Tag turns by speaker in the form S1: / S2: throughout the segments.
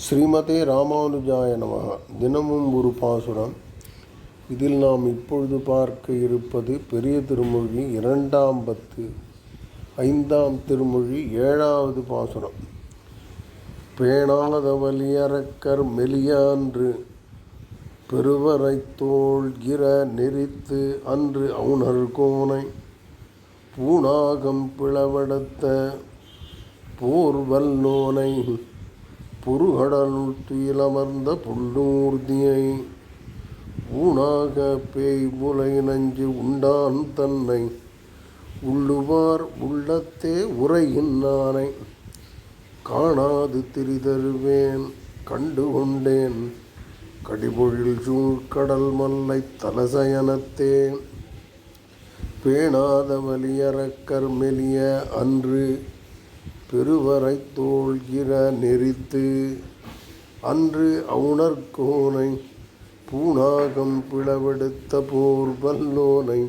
S1: ஸ்ரீமதே ராமானுஜாய நமக. தினமும் ஒரு பாசுரம். இதில் நாம் இப்பொழுது பார்க்க இருப்பது பெரிய திருமொழி இரண்டாம் பத்து ஐந்தாம் திருமொழி ஏழாவது பாசுரம். பேணாத வலியறக்கர் மெலியான்று பெருவரை தோள்கிற நெறித்து அன்று அவுணர் கோனை. பூணாகம் பிளவெடுத்த போர்வல் நோனை புருகடலுத்துயிலமர்ந்த புல்லூர்தியை ஊனாக பேய் புலை நஞ்சு உண்டான் தன்னை. உள்ளுவார் உள்ளத்தே உரையின்னானை காணாது திரிதருவேன் கண்டு கொண்டேன் கடிபொழில் சூழ்கடல் மல்லை தலசயனத்தே பேணாத வலியறக்கர் மெலிய அன்று பெருவரை தோள்கிற நெறித்து அன்று அவுணர்கோனை பூணாகம் பிளவெடுத்த போர் வல்லோனை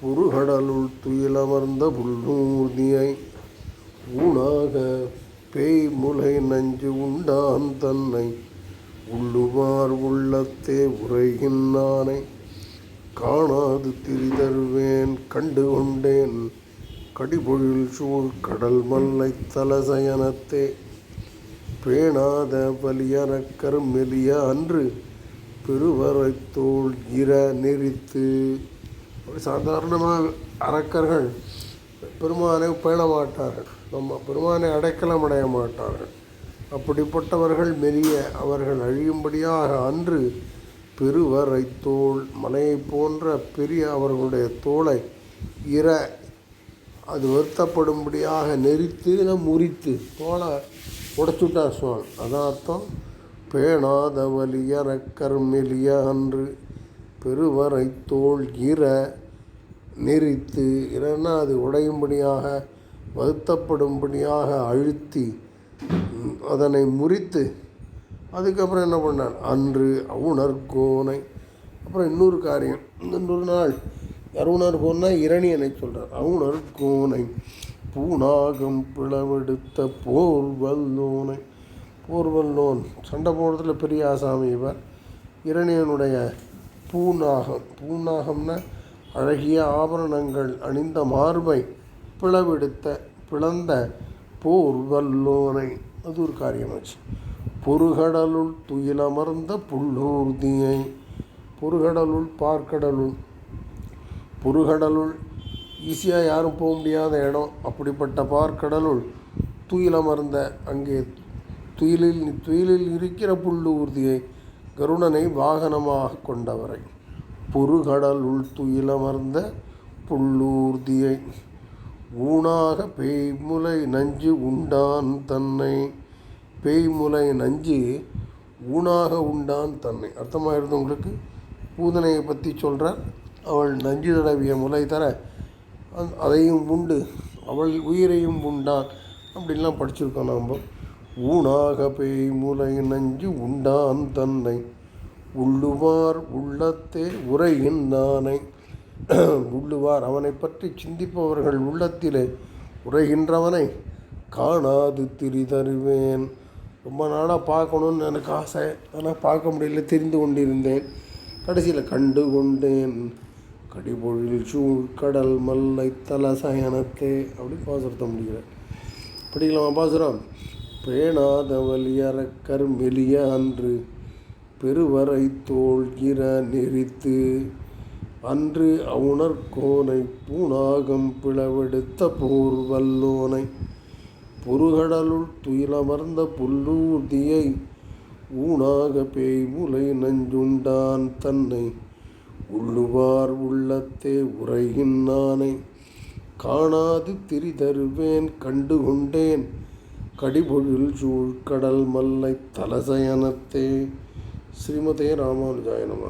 S1: புருகடலுள் துயிலமர்ந்த புல்லூர்தியை ஊனாக பேய் முலை நஞ்சு உண்டான் தன்னை உள்ளுவார் உள்ளத்தே உரைகின்றானை காணாது திரிதருவேன் கண்டு கொண்டேன். கடிபொழில் சூழ் கடல் மல்லை தலசயனத்தே. பேணாத பலியன மெலிய அன்று பெருவரை தோல் இர நெறித்து சாதாரணமாக அரக்கர்கள் பெருமானை பேண மாட்டார்கள் நம்ம பெருமானை அடைக்கலம் அடைய மாட்டார்கள் அப்படிப்பட்டவர்கள் மெலிய அவர்கள் அழியும்படியாக அன்று பெருவரை தோல் மலையை போன்ற பெரிய அவர்களுடைய தோலை இர அது வருத்தப்படும்படியாக நெறித்து முறித்து தோலை உடைச்சுட்டார் சுவாமி. அதான் அர்த்தம் பேணாத வலிய ரக்கர்மெலிய அன்று பெருவரை தோல் இர நெறித்து இரன்னா அது உடையும்படியாக வருத்தப்படும்படியாக அழுத்தி அதனை முறித்து அதுக்கப்புறம் என்ன பண்ணார்? அன்று அவுணர்கோனை. அப்புறம் இன்னொரு காரியம். இன்னொரு நாள் அருணர் கோன்னா இரணியனை சொல்கிறார் அருணர் கோனை பூனாகம் பிளவெடுத்த போர் வல்லோனை சண்டை போடுறதுல பெரிய ஆசாமி இவர். இரணியனுடைய பூநாகம் பூநாகம்னா அழகிய ஆபரணங்கள் அணிந்த மார்பை பிளவெடுத்த பிளந்த போர் வல்லோனை அது ஒரு காரியமாச்சு பொறுகடலுள் துயிலமர்ந்த புல்லூர்தியை பொறுகடலுள் பார்க்கடலுள் புருகடலுள் ஈஸியாக யாரும் போக முடியாத இடம். அப்படிப்பட்ட பார்க்கடலுள் துயிலமர்ந்த அங்கே துயிலில் துயிலில் இருக்கிற புல்லூர்தியை கருணனை வாகனமாக கொண்டவரை. பொறுகடலுள் துயிலமர்ந்த புல்லூர்தியை ஊனாக பேய்முலை நஞ்சு உண்டான் தன்னை. பேய்முலை நஞ்சு ஊனாக உண்டான் தன்னை. அர்த்தமாயிருது உங்களுக்கு பூதனையை பற்றி சொல்கிறார் அவள் நஞ்சு தடவிய முலை தர அதையும் உண்டு. அவள் உயிரையும் உண்டான் அப்படின்லாம் படிச்சிருக்கோம் நாம். ஊனாக பேய் முலை நஞ்சு உண்டான் தன்னை. உள்ளுவார் உள்ளத்தே உரைகின்றானை உள்ளுவார் அவனை பற்றி சிந்திப்பவர்கள் உள்ளத்திலே உரைகின்றவனை காணாது திரிதருவேன் ரொம்ப நாளாக பார்க்கணுன்னு எனக்கு ஆசை. ஆனால் பார்க்க முடியல தெரிந்து கொண்டிருந்தேன். கடைசியில் கண்டு கொண்டேன். கடிபொழில் சூழ் கடல் மல்லை தலசயனத்தே அப்படி பாசுரத்த முடிகிறேன் படிக்கலாமா பாசுரம். பேணாத வலியறக்கர் மெலிய அன்று பெருவரை தோல்கிற நெறித்து அன்று அவுணர் கோனை பூணாகம் பிளவெடுத்த போர் வல்லோனை பொறுகடலுள் துயிலமர்ந்த புல்லூர்தியை ஊனாக பேய் முலை நஞ்சுண்டான் தன்னை உள்ளுவார் உள்ளத்தே உரைகின்றானை காணாது திரிதருவேன் கண்டு கொண்டேன். கடிபொழில் சூழ் கடல் மல்லை தலசயனத்தே. ஸ்ரீமதே ராமானுஜாய நம